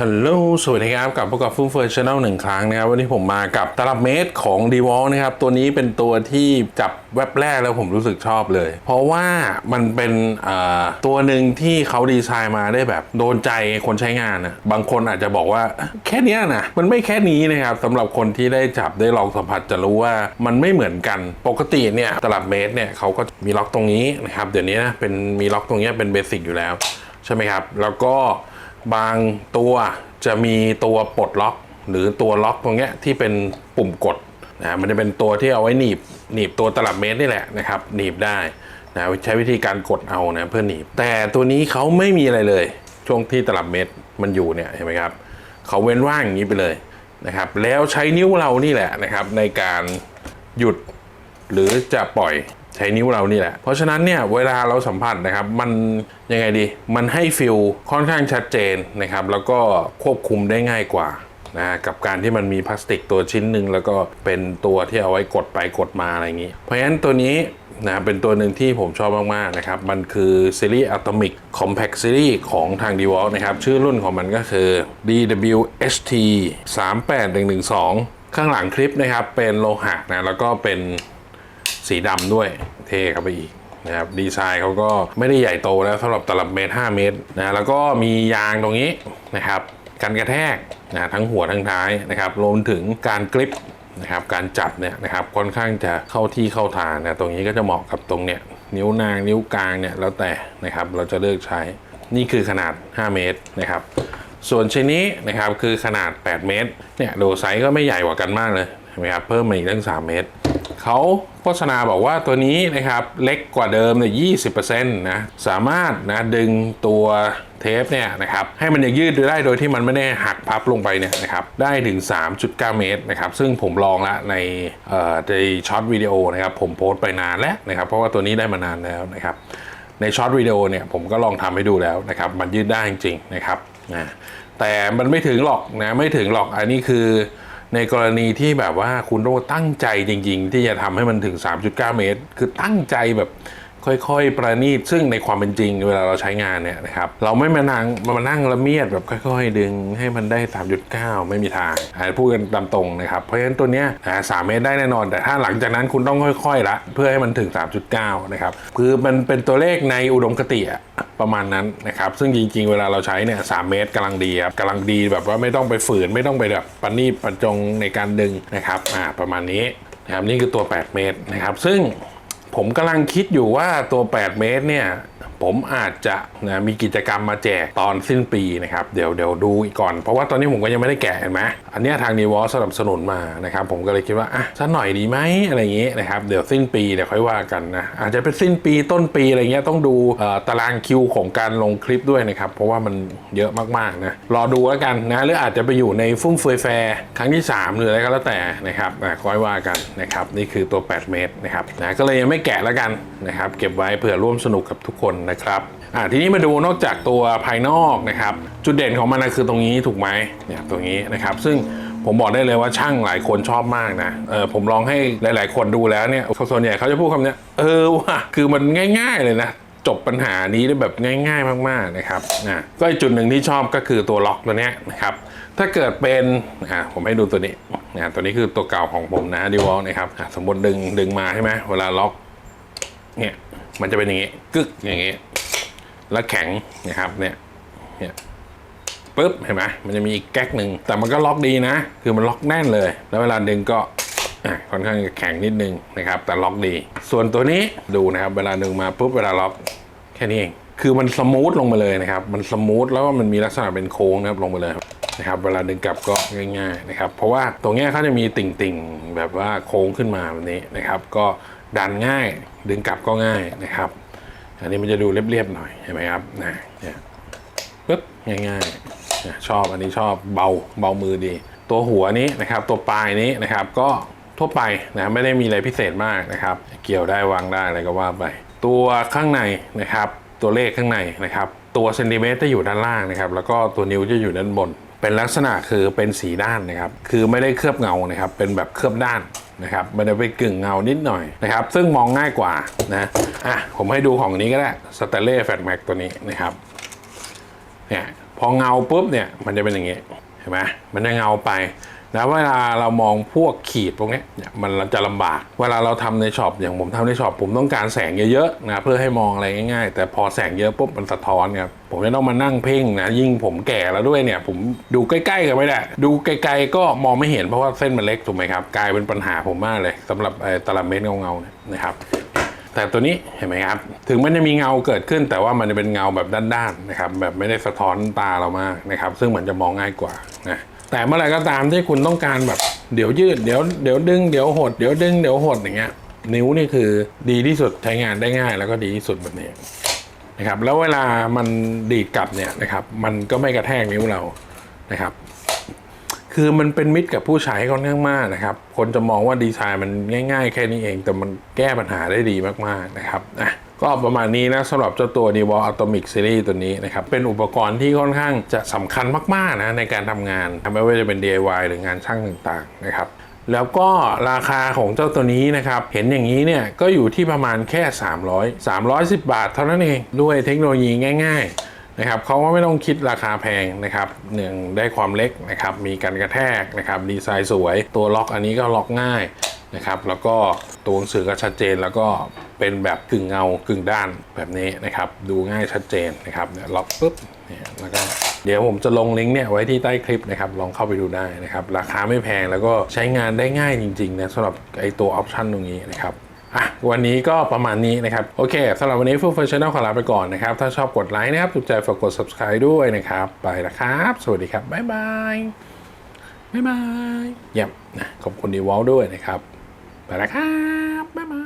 ฮัลโหล สวัสดีครับ กลับพบกับฟูเฟิร์ชแนลหนึ่งครั้งนะครับ วันนี้ผมมากับตลับเมตรของ d e v a l นะครับ ตัวนี้เป็นตัวที่จับแวบแรกแล้วผมรู้สึกชอบเลย เพราะว่ามันเป็นตัวหนึ่งที่เขาดีไซน์มาได้แบบโดนใจคนใช้งานนะบางคนอาจจะบอกว่าแค่นี้นะ มันไม่แค่นี้นะครับสำหรับคนที่ได้จับได้ลองสัมผัสจะรู้ว่ามันไม่เหมือนกัน ปกติเนี่ยตลับเมตรเนี่ยเขาก็มีล็อกตรงนี้นะครับ เดี๋ยวนี้นะเป็นมีล็อกตรงนี้เป็นเบสิกอยู่แล้วใช่ไหมครับ แล้วก็ บางตัวจะมีตัวปลดล็อก หรือตัวล็อกตรงเนี้ยที่เป็นปุ่มกดนะมันจะเป็นตัวที่เอาไว้หนีบหนีบตัวตลับเมตรนี่แหละนะครับหนีบได้นะใช้วิธีการกดเอานะเพื่อหนีบ แต่ตัวนี้เขาไม่มีอะไรเลยช่วงที่ตลับเมตรมันอยู่เนี่ยเห็นไหมครับเขาเว้นว่างอย่างนี้ไปเลยนะครับแล้วใช้นิ้วเรานี่แหละนะครับในการหยุดหรือจะปล่อย ใช้นิ้วเรานี่แหละ เพราะฉะนั้นเนี่ยเวลาเราสัมผัสนะครับมันยังไงดี มันให้ฟิลค่อนข้างชัดเจนนะครับ แล้วก็ควบคุมได้ง่ายกว่านะกับการที่มันมีพลาสติกตัวชิ้นหนึ่งแล้วก็เป็นตัวที่เอาไว้กดไปกดมาอะไรอย่างนี้ เพราะฉะนั้นตัวนี้นะเป็นตัวหนึ่งที่ผมชอบมากๆนะครับ มันคือซีรีส์ Atomic Compact Series ของทาง d e w a l t นะครับ ชื่อรุ่นของมันก็คือ DWHT 38112 ข้างหลังคลิปนะครับ เป็นโลหะนะแล้วก็เป็น สีดำด้วยเท่เข้าไปอีกนะครับดีไซน์เขาก็ไม่ได้ใหญ่โตแล้วสำหรับตลับเมตร 5 เมตรนะแล้วก็มียางตรงนี้นะครับกันกระแทกนะทั้งหัวทั้งท้ายนะครับรวมถึงการกริปนะครับการจับเนี่ยนะครับค่อนข้างจะเข้าที่เข้าทางนะตรงนี้ก็จะเหมาะกับตรงเนี้ยนิ้วนางนิ้วกลางเนี่ยแล้วแต่นะครับเราจะเลือกใช้นี่คือขนาด 5 เมตรนะครับส่วนชิ้นนี้นะครับคือขนาด 8 เมตรเนี่ยดูไซส์ก็ไม่ใหญ่กว่ากันมากเลยนไหมครับเพิ่มมาอีกตั้ง 3 เมตร เขาโฆษณาบอกว่าตัวนี้นะครับเล็กกว่าเดิมเนี่ย20%นะสามารถนะดึงตัวเทปเนี่ยนะครับให้มันยังยืดได้โดยที่มันไม่ได้หักพับลงไปเนี่ยนะครับได้ถึง 3.9 เมตรนะครับซึ่งผมลองละในในช็อตวิดีโอนะครับผมโพสต์ไปนานแล้วนะครับเพราะว่าตัวนี้ได้มานานแล้วนะครับในช็อตวิดีโอเนี่ยผมก็ลองทำให้ดูแล้วนะครับมันยืดได้จริงๆนะครับนะแต่มันไม่ถึงหรอกนะไม่ถึงหรอกอันนี้คือ ในกรณีที่แบบว่าคุณต้องตั้งใจจริง ๆ ที่จะทำให้มันถึง 3.9 เมตร คือตั้งใจแบบ ค่อยๆ ประณีตซึ่งในความเป็นจริงเวลาเราใช้งานเนี่ยนะครับเราไม่มานั่งมานั่งละเมียดแบบค่อย ๆ ดึงให้มันได้ 3.9 ไม่มีทางอาพูดกันตามตรงนะครับ เพราะฉะนั้นตัวเนี้ยสามเมตรได้แน่นอน แต่ถ้าหลังจากนั้นคุณต้องค่อยๆละเพื่อให้มันถึง 3.9 นะครับคือมันเป็นตัวเลขในอุดมคติประมาณนั้นนะครับซึ่งจริง ๆ เวลาเราใช้เนี่ยสเมตรกำลังดีครับกำลังดีแบบว่าไม่ต้องไปฝืนไม่ต้องไปแบบประณีประจงในการดึงนะครับอ่าประมาณนี้นะครับนี่คือตัว 8 เมตรนะครับ ซึ่ง ผมกำลังคิดอยู่ว่าตัว 8 เมตรเนี่ยผมอาจจะนะมีกิจกรรมมาแจกตอนสิ้นปีนะครับ เดี๋ยวเดี๋ยวดูอีกก่อน เพราะว่าตอนนี้ผมก็ยังไม่ได้แกะเห็นไหมอันเนี้ยทางนีวอสนับสนุนมานะครับ ผมก็เลยคิดว่าอะสักหน่อยดีไหมอะไรอย่างงี้นะครับ เดี๋ยวสิ้นปีเดี๋ยวค่อยว่ากันนะ อาจจะเป็นสิ้นปีต้นปีอะไรเงี้ยต้องดูตารางคิวของการลงคลิปด้วยนะครับ เพราะว่ามันเยอะมากๆนะ รอดูแล้วกันนะ หรืออาจจะไปอยู่ในฟุ่มเฟือยแฟร์ครั้งที่ 3 หรืออะไรก็แล้วแต่นะครับอะค่อยว่ากันนะครับ นี่คือตัว 8 เมตรนะครับนะก็เลยยังไม่แกะแล้วกันนะครับ เก็บไว้เผื่อร่วมสนุกกับทุกคนนะครับอ่าทีนี้มาดูนอกจากตัวภายนอกนะครับ จุดเด่นของมันคือตรงนี้ถูกไหมเนี่ยตรงนี้นะครับ ซึ่งผมบอกได้เลยว่าช่างหลายคนชอบมากนะเออผมลองให้หลาย ๆ คนดูแล้วเนี่ยส่วนใหญ่เขาจะพูดคำนี้เออว่ะคือมันง่าย ๆ เลยนะจบปัญหานี้ได้แบบง่าย ๆ มากๆนะครับนะก็อีกจุดหนึ่งที่ชอบก็คือตัวล็อกตัวนี้นะครับ ถ้าเกิดเป็นอ่าผมให้ดูตัวนี้นะตัวนี้คือตัวเก่าของผมนะดิวอลนะครับสมมติดึงดึงมาใช่ไหมเวลาล็อกเนี่ย มันจะเป็นอย่างงี้กึกอย่างงี้ แล้วแข็งนะครับเนี่ยเนี่ยปุ๊บเห็นไหมมันจะมีอีกแก๊กหนึ่งแต่มันก็ล็อกดีนะ คือมันล็อกแน่นเลย แล้วเวลาดึงก็ค่อนข้างจะแข็งนิดนึงนะครับ แต่ล็อกดี ส่วนตัวนี้ดูนะครับ เวลาดึงมาปุ๊บเวลาล็อกแค่นี้เองคือมันสมูทลงมาเลยนะครับ มันสมูทแล้วมันมีลักษณะเป็นโค้งนะครับลงมาเลยนะครับเวลาดึงกลับก็ง่ายๆนะครับ เพราะว่าตรงนี้เขาจะมีติ่งๆ แบบว่าโค้งขึ้นมาแบบนี้นะครับ ก็ ดันง่าย ดึงกลับก็ง่ายนะครับ อันนี้มันจะดูเรียบๆหน่อยเห็นไหมครับนะเนี่ยปึ๊บง่ายๆชอบอันนี้ชอบเบาเบามือดี ตัวหัวนี้นะครับ ตัวปลายนี้นะครับ ก็ทั่วไปนะไม่ได้มีอะไรพิเศษมากนะครับ เกี่ยวได้วางได้อะไรก็ว่าไป ตัวข้างในนะครับ ตัวเลขข้างในนะครับ ตัวเซนติเมตรจะอยู่ด้านล่างนะครับ แล้วก็ตัวนิ้วจะอยู่ด้านบน เป็นลักษณะคือเป็นสีด้านนะครับ คือไม่ได้เคลือบเงานะครับ เป็นแบบเคลือบด้านนะครับไม่ได้ไปกึ่งเงานิดหน่อยนะครับ ซึ่งมองง่ายกว่านะอะผมให้ดูของนี้ก็ได้สเตเล่แฟตแม็กตัวนี้นะครับเนี่ยพอเงาปุ๊บเนี่ยมันจะเป็นอย่างงี้เห็นไหมมันจะเงาไป แล้วเวลาเรามองพวกขีดพวกนี้เนี่ยมันจะลำบาก เวลาเราทำในช็อปอย่างผมทำในช็อปผมต้องการแสงเยอะๆนะเพื่อให้มองอะไรง่ายๆ แต่พอแสงเยอะปุ๊บมันสะท้อนครับผมจะต้องมานั่งเพ่งนะยิ่งผมแก่แล้วด้วยเนี่ย ผมดูใกล้ๆกันไม่ได้ดูไกลๆก็มองไม่เห็นเพราะว่าเส้นมันเล็กถูกไหมครับกลายเป็นปัญหาผมมากเลยสำหรับตลับเมตรเงาๆนะครับแต่ตัวนี้เห็นไหมครับ ถึงมันจะมีเงาเกิดขึ้น แต่ว่ามันจะเป็นเงาแบบด้านๆนะครับแบบไม่ได้สะท้อนตาเรามากนะครับซึ่งเหมันจะมองง่ายกว่านะ แต่เมื่อไรก็ตามที่คุณต้องการแบบ เดี๋ยวยืดเดี๋ยวเดี๋ยวดึงเดี๋ยวหดเดี๋ยวดึงเดี๋ยวหดอย่างเงี้ย นิ้วนี่คือดีที่สุดใช้งานได้ง่าย แล้วก็ดีที่สุดแบบนี้นะครับแล้วเวลามันดีดกลับเนี่ยนะครับ มันก็ไม่กระแทกนิ้วเรานะครับ คือมันเป็นมิตรกับผู้ใช้ค่อนข้างมากนะครับ คนจะมองว่าดีไซน์มันง่าย ๆ แค่นี้เอง แต่มันแก้ปัญหาได้ดีมากๆนะครับอะ ก็ประมาณนี้นะสำหรับเจ้าตัว n e w a l Atomic Series ตัวนี้นะครับ เป็นอุปกรณ์ที่ค่อนข้างจะสำคัญมาก ๆ นะในการทำงานไม่ว่าจะเป็น DIY หรืองานช่างต่าง ๆ นะครับ แล้วก็ราคาของเจ้าตัวนี้นะครับ เห็นอย่างนี้เนี่ย ก็อยู่ที่ประมาณแค่ 300 310 บาทเท่านั้นเอง ด้วยเทคโนโลยีง่าย ๆนะครับเขาก็ไม่ต้องคิดราคาแพงนะครับหนึ่งได้ความเล็กนะครับมีการกระแทกนะครับดีไซน์สวย ตัวล็อกอันนี้ก็ล็อกง่าย นะครับแล้วก็ตัวหนังสือก็ชัดเจนแล้วก็เป็นแบบกึ่งเงากึ่งด้านแบบนี้นะครับดูง่ายชัดเจนนะครับเนี่ยล็อกปุ๊บเนี่ยแล้วก็เดี๋ยวผมจะลงลิงก์เนี่ยไว้ที่ใต้คลิปนะครับลองเข้าไปดูได้นะครับราคาไม่แพงแล้วก็ใช้งานได้ง่ายจริงๆนะสำหรับไอตัวออปชันตรงนี้นะครับอะวันนี้ก็ประมาณนี้นะครับ โอเคสำหรับวันนี้ฟูเฟอร์ชันแนลขอลาไปก่อนนะครับ ถ้าชอบกดไลค์นะครับถูกใจฝากกด subscribe ด้วยนะครับ ไปแล้วครับ สวัสดีครับ บ๊ายบาย บ๊ายบายเยี่ยมนะขอบคุณดีวอลด้วยนะครับ ไปแล้วครับ บ๊ายบาย